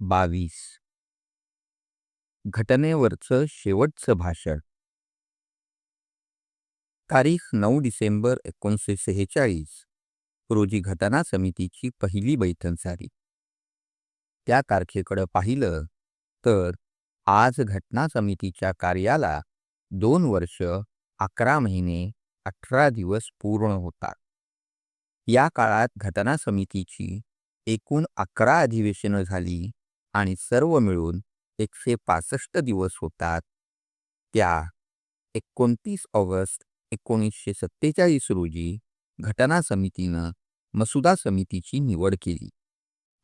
बावीस. घटनेवरचं शेवटचं भाषण. तारीख नऊ डिसेंबर एकोणीसशे सेहेचाळीस रोजी घटना समितीची पहिली बैठक झाली. त्या तारखेकडं पाहिलं तर आज घटना समितीच्या कार्याला दोन वर्ष अकरा महिने अठरा दिवस पूर्ण होतात. या काळात घटना समितीची एकूण अकरा अधिवेशनं झाली. आणि सर्व मिळून एकशे पासष्ट दिवस होतात. त्या एकोणतीस ऑगस्ट एकोणीसशे सत्तेचाळीस रोजी घटना समितीनं मसुदा समितीची निवड केली.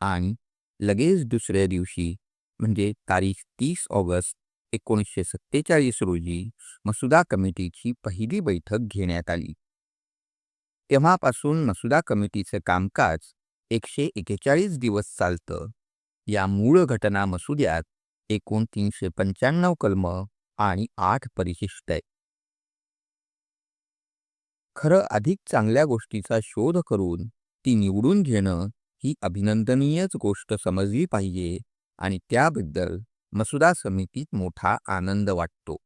आणि लगेच दुसऱ्या दिवशी म्हणजे तारीख तीस ऑगस्ट एकोणीसशे सत्तेचाळीस रोजी मसुदा कमिटीची पहिली बैठक घेण्यात आली. तेव्हापासून मसुदा कमिटीचं कामकाज एकशे एकेचाळीस दिवस चालतं. या मूळ घटना मसुद्यात एकूण तीनशे पंच्याण्णव कलम आणि आठ परिशिष्ट आहे खरं अधिक चांगल्या गोष्टीचा शोध करून ती निवडून घेणं ही अभिनंदनीयच गोष्ट समजली पाहिजे आणि त्याबद्दल मसुदा समितीत मोठा आनंद वाटतो.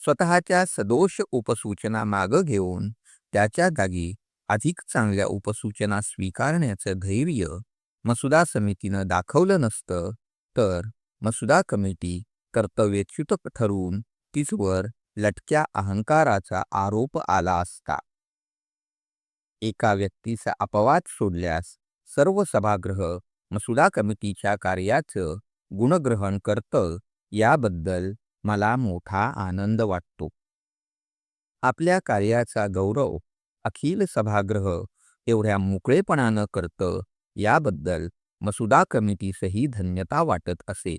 स्वतःच्या सदोष उपसूचना मागं घेऊन त्याच्या जागी अधिक चांगल्या उपसूचना स्वीकारण्याचं धैर्य मसुदा समितीनं दाखवलं नसतं तर मसुदा कमिटी कर्तव्यच्युत ठरवून तिचवर लटक्या अहंकाराचा आरोप आला असता. एका व्यक्तीचा अपवाद सोडल्यास सर्व सभागृह मसुदा कमिटीच्या कार्याचं गुणग्रहण करतं याबद्दल मला मोठा आनंद वाटतो. आपल्या कार्याचा गौरव अखिल सभागृह एवढ्या मोकळेपणानं करतं याबद्दल मसुदा कमिटीसही धन्यता वाटत असे.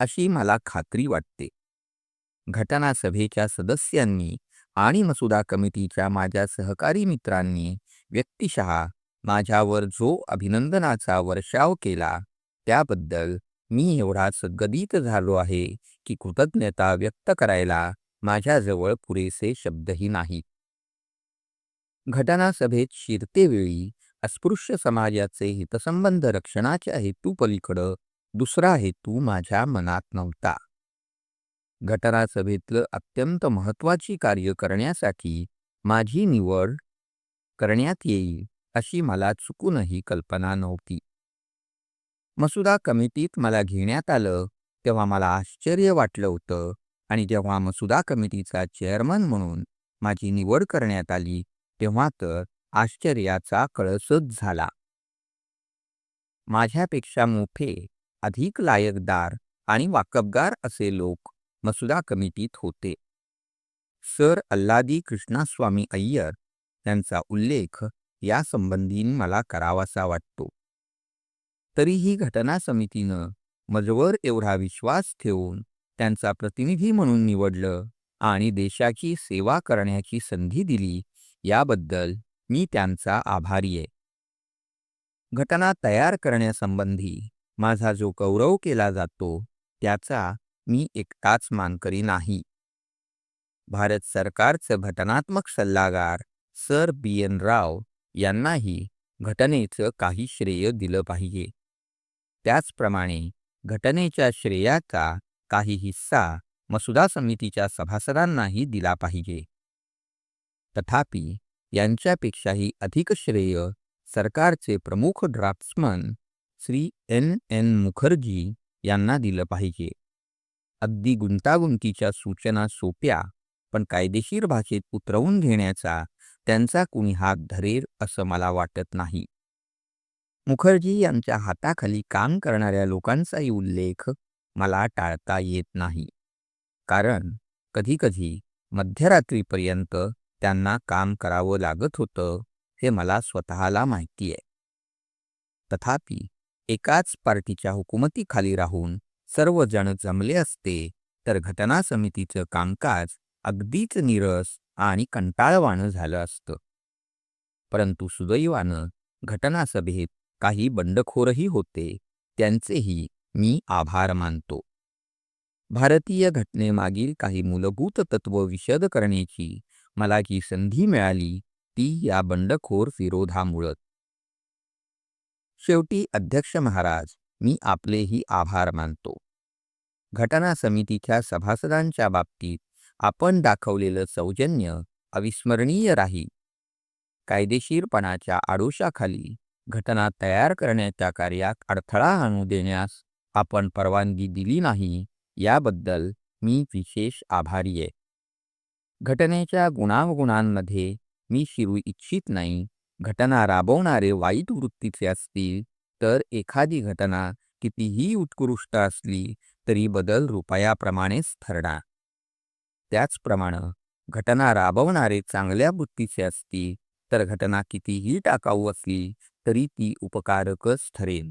अशी मला खात्री वाटते. घटना सभेच्या सदस्यांनी आणि मसुदा कमिटीच्या माझ्या सहकारी मित्रांनी व्यक्तिशः माझ्यावर जो अभिनंदनाचा वर्षाव केला त्याबद्दल मी एवढाच गदित झालो आहे की कृतज्ञता व्यक्त करायला माझ्याजवळ पुरेसे शब्दही नाहीत. घटनासभेत शिरतेवेळी अस्पृश्य समाजाचे हितसंबंध रक्षणाच्या हेतूपलीकडं दुसरा हेतू माझ्या मनात नव्हता. घटना सभेतलं अत्यंत महत्त्वाची कार्य करण्यासाठी माझी निवड करण्यात येईल अशी मला चुकूनही कल्पना नव्हती. मसुदा कमिटीत मला घेण्यात आलं तेव्हा मला आश्चर्य वाटलं होतं आणि जेव्हा मसुदा कमिटीचा चेअरमन म्हणून माझी निवड करण्यात आली तेव्हा तर आश्चर्याचा कळसच झाला. माझ्यापेक्षा मोठे अधिक लायकदार आणि वाकबगार असे लोक मसुदा कमिटीत होते. सर अल्लादी कृष्णास्वामी अय्यर यांचा उल्लेख यासंबंधी मला करावासा वाटतो. तरीही घटना समितीनं मजवर एवढा विश्वास ठेवून त्यांचा प्रतिनिधी म्हणून निवडलं आणि देशाची सेवा करण्याची संधी दिली याबद्दल मी त्यांचा आभारी आहे. घटना तयार करण्यासंबंधी माझा जो गौरव केला जातो त्याचा मी एकटाच मानकरी नाही. भारत सरकारचं घटनात्मक सल्लागार सर बी एन राव यांनाही घटनेचं काही श्रेय दिलं पाहिजे. त्याचप्रमाणे घटनेच्या श्रेयाचा काही हिस्सा मसुदा समितीच्या सभासदांनाही दिला पाहिजे. तथापि यांच्यापेक्षाही अधिक श्रेय सरकारचे प्रमुख draftsman Shri N N Mukherjee यांना दिलं पाहिजे. अगदी गुंतागुंतीच्या सूचना सोप्या पण कायदेशीर भाषेत उतरवून घेण्याचा त्यांचा कुणी हात धरेल असं मला वाटत नाही. मुखर्जी यांच्या हाताखाली काम करणाऱ्या लोकांचाही उल्लेख मला टाळता येत नाही. कारण कधीकधी मध्यरात्रीपर्यंत त्यांना काम करावं लागत होतं हे मला स्वतःला माहिती आहे. तथापि एकाच पार्टीच्या हुकुमतीखाली राहून सर्वजण जमले असते तर घटना समितीचं कामकाज अगदीच निरस आणि कंटाळवाणं झालं असतं. परंतु सुदैवानं घटनासभेत काही बंडखोरही होते त्यांचेही मी आभार मानतो. भारतीय घटनेमागील काही मूलभूत तत्व विशद करण्याची मला जी संधी मिळाली ती या बंडखोर विरोधामुळं. शेवटी अध्यक्ष महाराज मी आपलेही आभार मानतो. घटना समितीच्या सभासदांच्या बाबतीत आपण दाखवलेलं सौजन्य अविस्मरणीय राहील. कायदेशीरपणाच्या आडोशाखाली घटना तयार करण्याच्या कार्यात अडथळा आणू देण्यास आपण परवानगी दिली नाही याबद्दल मी विशेष आभारी आहे. घटनेच्या गुणावगुणांमध्ये मी शिरू इच्छित नाही. घटना राबवणारे वाईट वृत्तीचे असतील तर एखादी घटना कितीही उत्कृष्ट असली तरी बदल रुपयाप्रमाणेच ठरणार. त्याचप्रमाणे घटना राबवणारे चांगल्या वृत्तीचे असतील तर घटना कितीही टाकाऊ असली तरी ती उपकारकच ठरेल.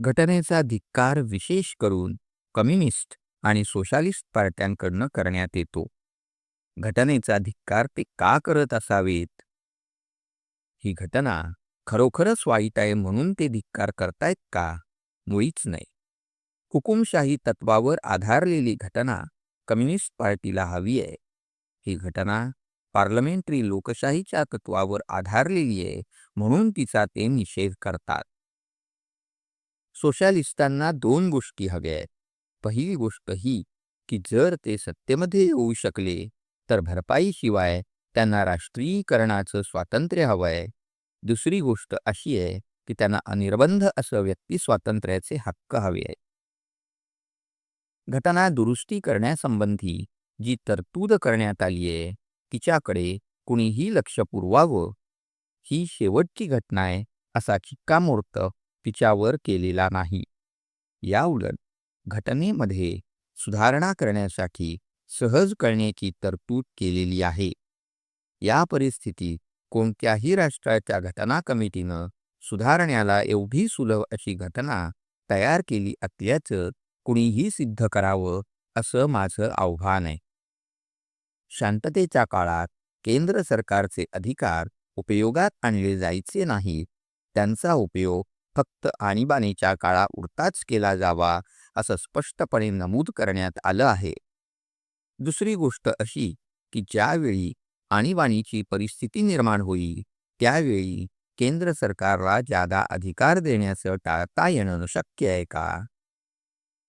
घटनेचा धिक्कार विशेष करून कम्युनिस्ट आणि सोशालिस्ट पार्ट्यांकडनं करण्यात येतो. घटनेचा धिक्कार ते का करत असावेत? ही घटना खरोखरच वाईट आहे म्हणून ते धिक्कार करतायत का? मुळीच नाही. हुकुमशाही तत्वावर आधारलेली घटना कम्युनिस्ट पार्टीला हवी आहे. ही घटना पार्लमेंटरी लोकशाहीच्या तत्वावर आधारलेली आहे म्हणून तिचा ते निषेध करतात. सोशालिस्टांना दोन गोष्टी हव्या आहेत. पहिली गोष्ट ही की जर ते सत्तेमध्ये येऊ शकले तर भरपाईशिवाय त्यांना राष्ट्रीयकरणाचं स्वातंत्र्य हवं आहे दुसरी गोष्ट अशी आहे की त्यांना अनिर्बंध असं व्यक्ती स्वातंत्र्याचे हक्क हवे आहेत. घटना दुरुस्ती करण्यासंबंधी जी तरतूद करण्यात आली आहे तिच्याकडे कुणीही लक्ष पुरवावं. ही शेवटची घटना आहे असा चिक्कामोर्त तिच्यावर केलेला नाही. याउलट घटनेमध्ये सुधारणा करण्यासाठी सहज कळण्याची तरतूद केलेली आहे. या परिस्थितीत कोणत्याही राष्ट्राच्या घटना कमिटीनं सुधारण्याला एवढी सुलभ अशी घटना तयार केली असल्याचं कुणीही सिद्ध करावं असं माझं आव्हान आहे. शांततेच्या काळात केंद्र सरकारचे अधिकार उपयोगात आणले जायचे नाहीत. त्यांचा उपयोग फक्त आणीबाणीच्या काळा उरताच केला जावा असं स्पष्टपणे नमूद करण्यात आलं आहे. दुसरी गोष्ट अशी की ज्यावेळी आणीबाणीची परिस्थिती निर्माण होईल त्यावेळी केंद्र सरकारला जादा अधिकार देण्याचं टाळता येणं शक्य आहे का?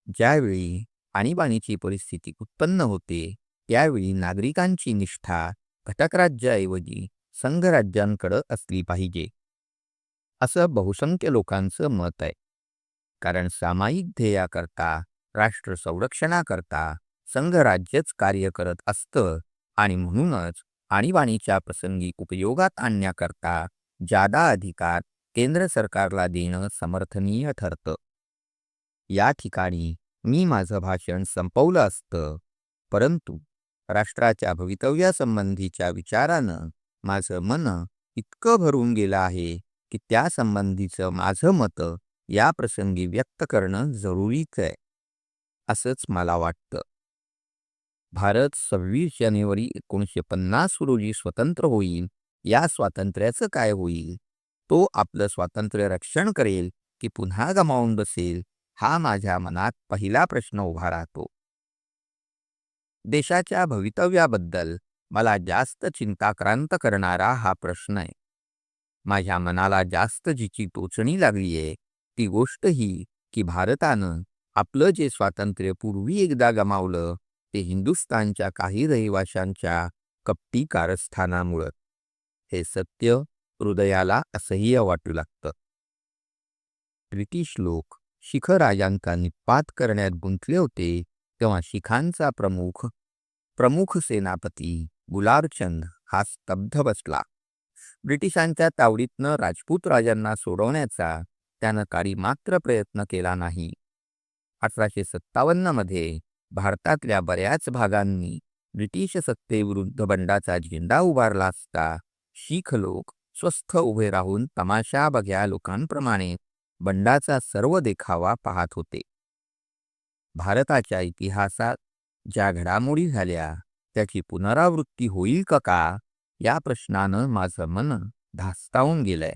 ज्यावेळी आणीबाणीची परिस्थिती उत्पन्न होते त्यावेळी नागरिकांची निष्ठा घटकराज्याऐवजी संघराज्यांकडं असली पाहिजे. असं बहुसंख्य लोकांचं मत आहे. कारण सामायिक ध्येयाकरता राष्ट्र संरक्षणाकरता संघराज्यच कार्य करत असतं आणि म्हणूनच आणीबाणीच्या प्रसंगी उपयोगात आणण्याकरता जादा अधिकार केंद्र सरकारला देणं समर्थनीय ठरतं. या ठिकाणी मी माझं भाषण संपवलं असतं परंतु राष्ट्राच्या भवितव्यासंबंधीच्या विचारानं माझं मन इतकं भरून गेलं आहे की त्यासंबंधीचं माझं मत या प्रसंगी व्यक्त करणं जरुरीच आहे असंच मला वाटतं. भारत सव्वीस जानेवारी एकोणीसशे पन्नास रोजी स्वतंत्र होईल या स्वातंत्र्याचं काय होईल? तो आपलं स्वातंत्र्य रक्षण करेल की पुन्हा गमावून बसेल हा माझ्या मनात पहिला प्रश्न उभा राहतो. देशाच्या भवितव्याबद्दल मला जास्त चिंताक्रांत करणारा हा प्रश्न आहे. माझ्या मनाला जास्त जिची टोचणी लागली आहे ती गोष्ट ही की भारतानं आपलं जे स्वातंत्र्य पूर्वी एकदा गमावलं ते हिंदुस्थानच्या काही रहिवाशांच्या कपटी कारस्थानामुळं. हे सत्य हृदयाला असह्य वाटू लागतं. ब्रिटिश लोक शिखराजांचा निपात करण्यात गुंतले होते तेव्हा शिखांचा प्रमुख प्रमुख सेनापती गुलारचंद हा स्तब्ध बसला. ब्रिटिशांच्या तावडीतनं राजपूत राजांना सोडवण्याचा त्यानं काही मात्र प्रयत्न केला नाही. अठराशे सत्तावन्नमध्ये भारतातल्या बऱ्याच भागांनी ब्रिटिश सत्तेविरुद्ध बंडाचा झेंडा उभारला असता शीख लोक स्वस्थ उभे राहून तमाशा बघ्या लोकांप्रमाणे बंडाचा सर्व देखावा पाहत होते. भारताच्या इतिहासात ज्या घडामोडी झाल्या त्याची पुनरावृत्ती होईल का का या प्रश्नानं माझं मन धास्तावून गेलंय.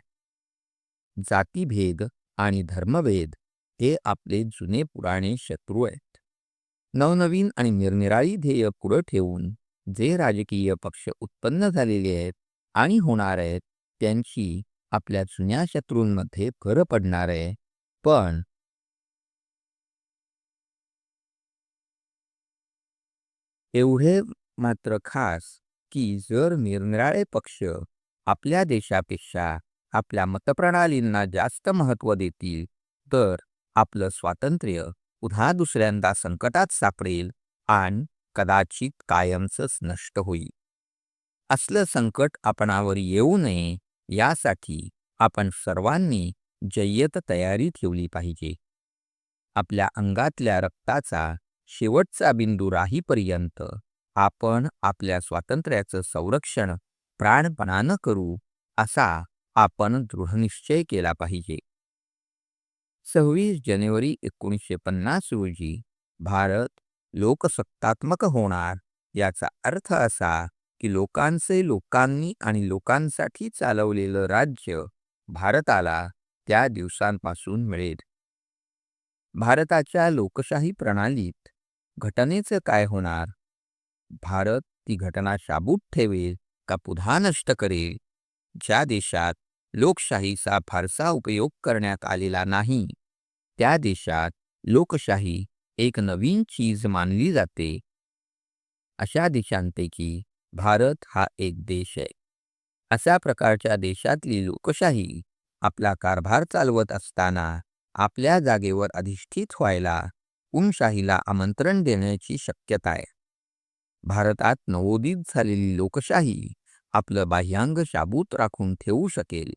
जातीभेद आणि धर्मभेद हे आपले जुने पुराणे शत्रू आहेत. नवनवीन आणि निरनिराळी ध्येय पुढं ठेवून जे राजकीय पक्ष उत्पन्न झालेले आहेत आणि होणार आहेत त्यांची आपल्या जुन्या शत्रूंमध्ये भर पडणार आहे. पण एवढे मात्र खास की जर निरनिराळे पक्ष आपल्या देशापेक्षा आपल्या मतप्रणालींना जास्त महत्त्व देतील. तर आपलं स्वातंत्र्य पुन्हा दुसऱ्यांदा संकटात सापडेल आणि कदाचित कायमचंच नष्ट होईल. असलं संकट आपणावर येऊ नये यासाठी आपण सर्वांनी जय्यत तयारी ठेवली पाहिजे. आपल्या अंगातल्या रक्ताचा शेवटचा बिंदू राहीपर्यंत आपण आपल्या स्वातंत्र्याचं संरक्षण प्राणपणानं करू असा आपण दृढनिश्चय केला पाहिजे. सव्वीस जानेवारी एकोणीसशे पन्नास रोजी भारत लोकसत्तात्मक होणार याचा अर्थ असा की लोकांचे लोकांनी आणि लोकांसाठी चालवलेलं राज्य भारताला त्या दिवसांपासून मिळेल. भारताच्या लोकशाही प्रणालीत घटनेचं काय होणार? भारत ती घटना शाबूत ठेवेल का पुन्हा नष्ट करेल? ज्या देशात लोकशाहीचा फारसा उपयोग करण्यात आलेला नाही त्या देशात लोकशाही एक नवीन चीज मानली जाते. अशा देशांपैकी भारत हा एक देश आहे. अशा प्रकारच्या देशातली लोकशाही आपला कारभार चालवत असताना आपल्या जागेवर अधिष्ठित व्हायला हुकुमशाहीला आमंत्रण देण्याची शक्यता आहे. भारतात नवोदित झालेली लोकशाही आपलं बाह्यांग शाबूत राखून ठेवू शकेल.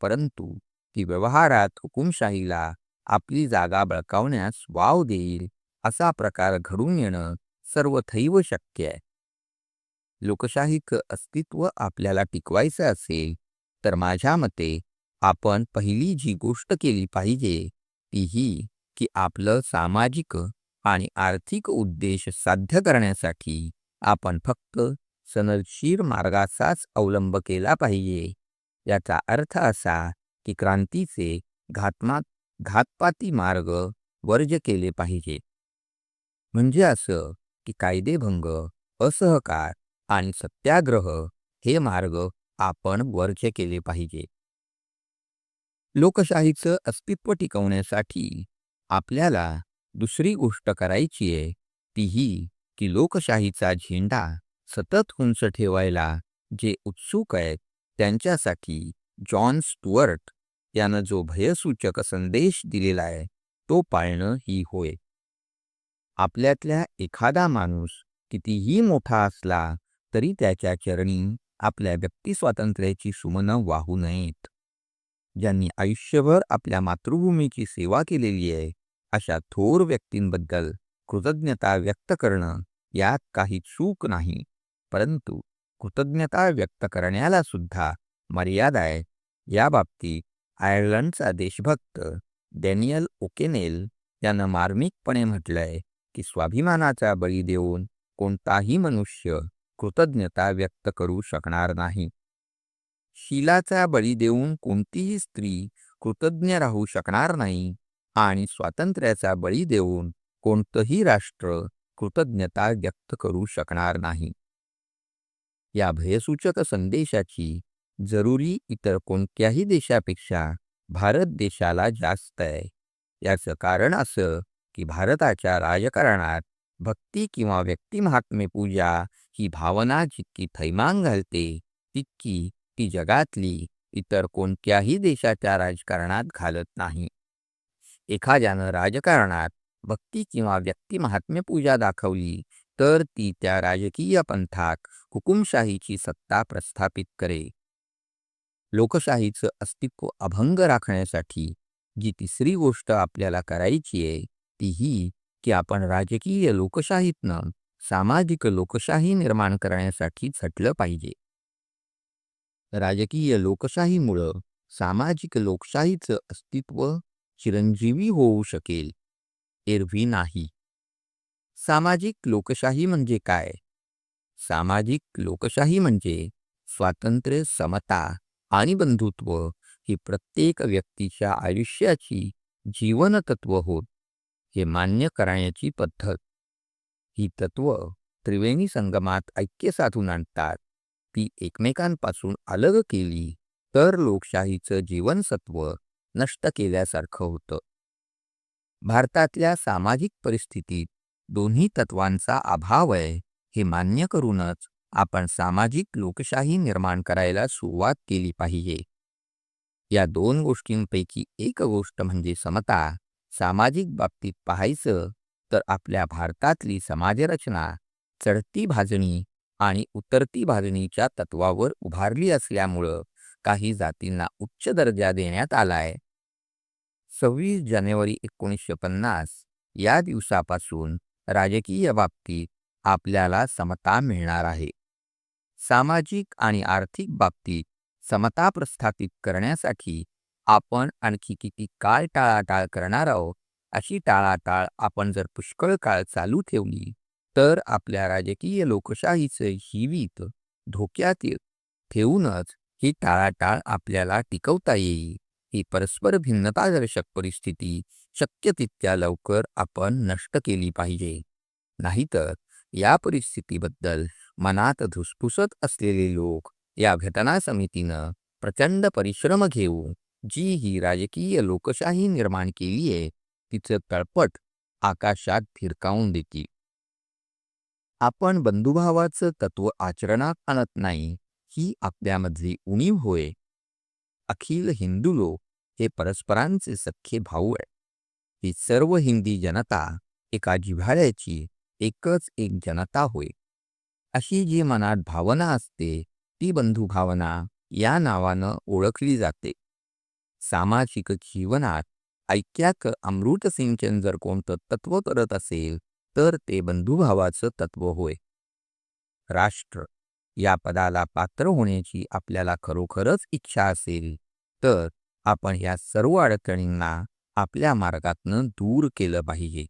परंतु ती व्यवहारात हुकुमशाहीला आपली जागा बळकावण्यास वाव देईल असा प्रकार घडून येणं सर्वथैव शक्य आहे. लोकशाहीचं अस्तित्व आपल्याला टिकवायचं असेल तर माझ्या मते आपण पहिली जी गोष्ट केली पाहिजे ती ही की आपलं सामाजिक आणि आर्थिक उद्देश साध्य करण्यासाठी आपण फक्त सनदशीर मार्गाचाच अवलंब केला पाहिजे. याचा अर्थ असा की क्रांतीचे घातमात घातपाती मार्ग वर्ज केले पाहिजे. म्हणजे असं की कायदेभंग असहकार आणि सत्याग्रह हे मार्ग आपण वर्ज केले पाहिजे. लोकशाहीचं अस्तित्व टिकवण्यासाठी आपल्याला दुसरी गोष्ट करायची आहे तीही की लोकशाहीचा झेंडा सतत उंच ठेवायला जे उत्सुक आहेत त्यांच्यासाठी जॉन स्टुअर्ट यानं जो भयसूचक संदेश दिलेला आहे तो पाळणं ही होय. आपल्यातल्या एखादा माणूस कितीही मोठा असला तरी त्याच्या चरणी आपल्या व्यक्तिस्वातंत्र्याची सुमनं वाहू नयेत. ज्यांनी आयुष्यभर आपल्या मातृभूमीची सेवा केलेली आहे अशा थोर व्यक्तींबद्दल कृतज्ञता व्यक्त करणं यात काही चूक नाही. परंतु कृतज्ञता व्यक्त करण्याला सुद्धा मर्यादा आहे. याबाबतीत आयर्लंडचा देशभक्त डॅनियल ओकेनेल यानं मार्मिकपणे म्हटलंय की स्वाभिमानाचा बळी देऊन कोणताही मनुष्य कृतज्ञता व्यक्त करू शकणार नाही. शीलाचा बळी देऊन कोणतीही स्त्री कृतज्ञ राहू शकणार नाही आणि स्वातंत्र्याचा बळी देऊन कोणतंही राष्ट्र कृतज्ञता व्यक्त करू शकणार नाही. या भयसूचक संदेशाची जरुरी इतर कोणत्याही देशापेक्षा भारत देशाला जास्त आहे. याचं कारण असं की भारताच्या राजकारणात भक्ती किंवा व्यक्तिमहात्म्य पूजा ही भावना जितकी थैमान घालते तितकी ती जगातली इतर कोणत्याही देशाच्या राजकारणात घालत नाही. एखाद्यानं राजकारणात भक्ती किंवा व्यक्तिमहात्म्य पूजा दाखवली तर ती त्या राजकीय पंथात हुकुमशाहीची सत्ता प्रस्थापित करे. लोकशाहीचं अस्तित्व अभंग राखण्यासाठी जी तिसरी गोष्ट आपल्याला करायची आहे ती ही की आपण राजकीय लोकशाहीतनं सामाजिक लोकशाही निर्माण करण्यासाठी झटलं पाहिजे. राजकीय लोकशाहीमुळं सामाजिक लोकशाहीचं अस्तित्व चिरंजीवी होऊ शकेल एरवी नाही. सामाजिक लोकशाही म्हणजे काय? सामाजिक लोकशाही म्हणजे स्वातंत्र्य समता आणि बंधुत्व ही प्रत्येक व्यक्तीच्या आयुष्याची जीवनतत्व होत हे मान्य करण्याची पद्धत. ही तत्व त्रिवेणी संगमात ऐक्य साधून आणतात. ती एकमेकांपासून अलग केली तर लोकशाहीचं जीवनसत्व नष्ट केल्यासारखं होतं. भारतातल्या सामाजिक परिस्थितीत दोन्ही तत्वांचा अभाव आहे. हे मान्य करूनच आपण सामाजिक लोकशाही निर्माण करायला सुरुवात केली पाहिजे. या दोन गोष्टींपैकी एक गोष्ट म्हणजे समता. सामाजिक बाबतीत पाहायचं तर आपल्या भारतातली समाजरचना चढती भाजणी आणि उतरती भाजणीच्या तत्वावर उभारली असल्यामुळं काही जातींना उच्च दर्जा देण्यात आलाय. सव्वीस जानेवारी एकोणीसशे पन्नास या दिवसापासून राजकीय बाबतीत आपल्याला समता मिळणार आहे. सामाजिक आणि आर्थिक बाबतीत समता प्रस्थापित करण्यासाठी आपण आणखी किती काळ टाळाटाळ करणार आहोत अशी टाळाटाळ आपण जर पुष्कळ काळ चालू ठेवली तर आपल्या राजकीय लोकशाहीचं जीवित धोक्यात ठेवूनच ही टाळाटाळ आपल्याला टिकवता येईल. ही परस्पर भिन्नतादर्शक परिस्थिती शक्य तितक्या लवकर आपण नष्ट केली पाहिजे. नाहीतर या परिस्थितीबद्दल मनात धुसफुसत असलेले लोक या घटना समितीनं प्रचंड परिश्रम घेऊन जी ही राजकीय लोकशाही निर्माण केली आहे तिचं तळपट आकाशात फिरकावून देतील. आपण बंधुभावाचं तत्व आचरणात आणत नाही ही आपल्यामधली उणीव होय. अखिल हिंदू लोक हे परस्परांचे सख्खे भाऊ आहे ही सर्व हिंदी जनता एका जिव्हाळ्याची एकच एक जनता होय. अशी जी मनात भावना असते ती बंधुभावना या नावानं ओळखली जाते. सामाजिक जीवनात ऐक्याक अमृत सिंचन जर कोणतं तत्व करत असेल तर ते बंधुभावाचं तत्व होय. राष्ट्र या पदाला पात्र होण्याची आपल्याला खरोखरच इच्छा असेल तर आपण या सर्व अडचणींना आपल्या मार्गातनं दूर केलं पाहिजे.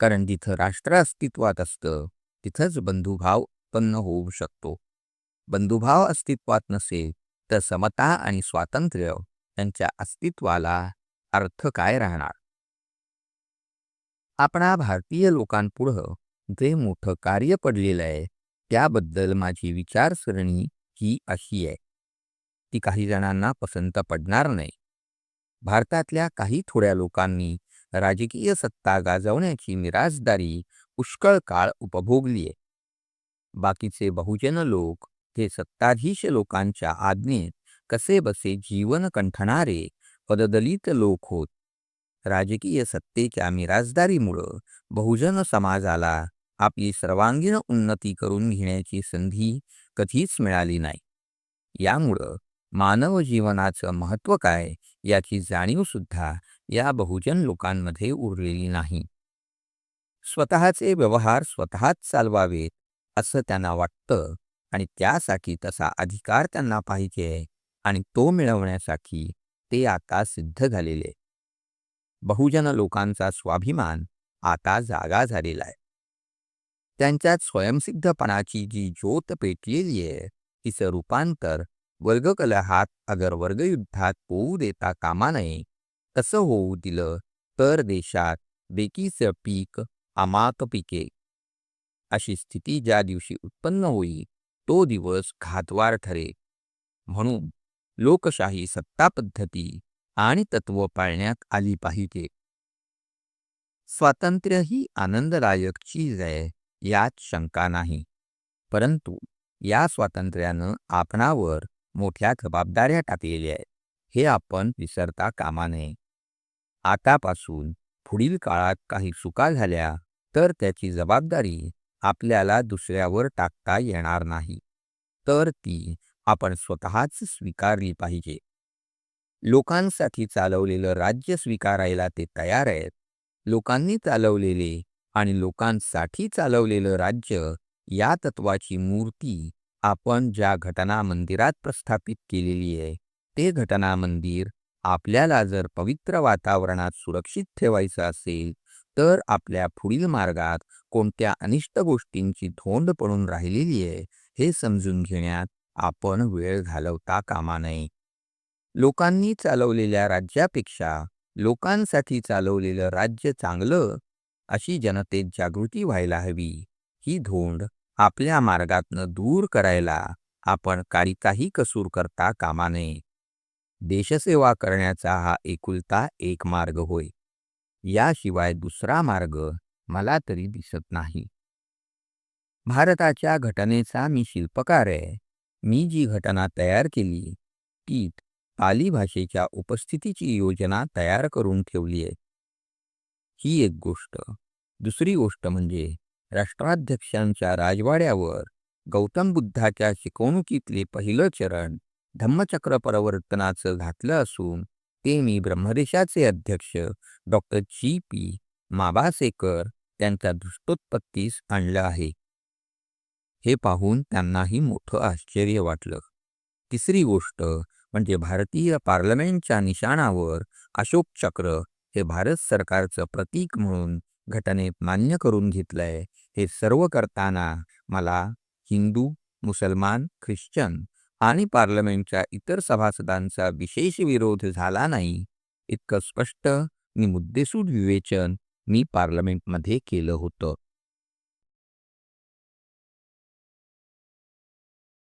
कारण जिथं राष्ट्र अस्तित्वात असतं तिथंच बंधुभाव उत्पन्न होऊ शकतो. बंधुभाव अस्तित्वात नसेल तर समता आणि स्वातंत्र्य यांच्या अस्तित्वाला अर्थ काय राहणार? आपणा भारतीय लोकांपुढं जे मोठं कार्य पडलेलं आहे त्याबद्दल माझी विचारसरणी ही अशी आहे. ती काही जणांना पसंत पडणार नाही. भारतातल्या काही थोड्या लोकांनी राजकीय सत्ता गाजवण्याची मिराजदारी पुष्कळ काळ उपभोगलीये. बाकीचे बहुजन लोक हे सत्ताधीश लोकांच्या आज्ञेत कसे बसे जीवन कंठणारे पददलित लोक होत. राजकीय सत्तेच्या मिराजदारीमुळं बहुजन समाजाला आपली सर्वांगीण उन्नती करून घेण्याची संधी कधीच मिळाली नाही. यामुळं मानव जीवनाचं महत्त्व काय याची जाणीव सुद्धा या बहुजन लोकांमध्ये उरलेली नाही. स्वतःचे व्यवहार स्वतःच चालवावेत असं त्यांना वाटतं आणि त्यासाठी तसा अधिकार त्यांना पाहिजे आणि तो मिळवण्यासाठी ते आता सिद्ध झालेले. बहुजन लोकांचा स्वाभिमान आता जागा झालेला आहे. त्यांच्यात स्वयंसिद्धपणाची जी ज्योत पेटलेली आहे तिचं रूपांतर वर्गकलहात अगर वर्गयुद्धात होऊ देता कामा नये तसं होऊ दिलं तर देशात बेकीचं पीक आमाक पिके. अशी स्थिती ज्या दिवशी उत्पन्न होईल तो दिवस घातवार ठरे म्हणून लोकशाही सत्ता पद्धती आणि तत्व पाळण्यात आली पाहिजे. स्वातंत्र्य ही आनंददायक चीज आहे यात शंका नाही. परंतु या स्वातंत्र्यानं आपणावर मोठ्या जबाबदाऱ्या टाकलेल्या आहेत. हे आपण विसरता कामा नये. आतापासून पुढील काळात काही चुका झाल्या तर त्याची जबाबदारी आपल्याला दुसऱ्यावर टाकता येणार नाही. तर ती आपण स्वतःच स्वीकारली पाहिजे. लोकांसाठी चालवलेलं राज्य स्वीकारायला ते तयार आहेत. लोकांनी चालवलेले आणि लोकांसाठी चालवलेलं राज्य या तत्वाची मूर्ती आपण ज्या घटना मंदिरात प्रस्थापित केलेली आहे ते घटना मंदिर आपल्याला जर पवित्र वातावरणात सुरक्षित ठेवायचं असेल तर आपल्या पुढील मार्गात कोणत्या अनिष्ट गोष्टींची धोंड पडून राहिलेली आहे हे समजून घेण्यात आपण वेळ घालवता कामा नये. लोकांनी चालवलेल्या राज्यापेक्षा लोकांसाठी चालवलेलं राज्य चांगलं अशी जनतेत जागृती व्हायला हवी. ही धोंड आपल्या मार्गातनं दूर करायला आपण कारिताही कसूर करता कामा नये. देशसेवा करण्याचा हा एकुलता एक मार्ग होय. याशिवाय दुसरा मार्ग मला तरी दिसत नाही. भारताच्या घटनेचा मी शिल्पकार आहे. मी जी घटना तयार केली ती पाली भाषेच्या उपस्थितीची योजना तयार करून ठेवली आहे. ही एक गोष्ट. दुसरी गोष्ट म्हणजे राष्ट्राध्यक्षांच्या राजवाड्यावर गौतम बुद्धाच्या शिकवणुकीतले पहिलं चरण धम्मचक्र प्रवर्तनाचं घातलं असून ते मी ब्रह्मदेशाचे अध्यक्ष डॉक्टर जी. पी. माबासेकर त्यांच्या दृष्टोत्पत्तीस आणलं आहे. हे पाहून त्यांनाही मोठं आश्चर्य वाटलं. तिसरी गोष्ट म्हणजे भारतीय पार्लमेंटच्या निशाणावर अशोक चक्र हे भारत सरकारचं प्रतीक म्हणून घटनेत मान्य करून घेतलंय हे सर्व करताना मला हिंदू मुसलमान ख्रिश्चन आणि पार्लमेंटच्या इतर सभासदांचा विशेष विरोध झाला नाही. इतकं स्पष्ट आणि मुद्देसूद विवेचन मी पार्लमेंटमध्ये केलं होतं.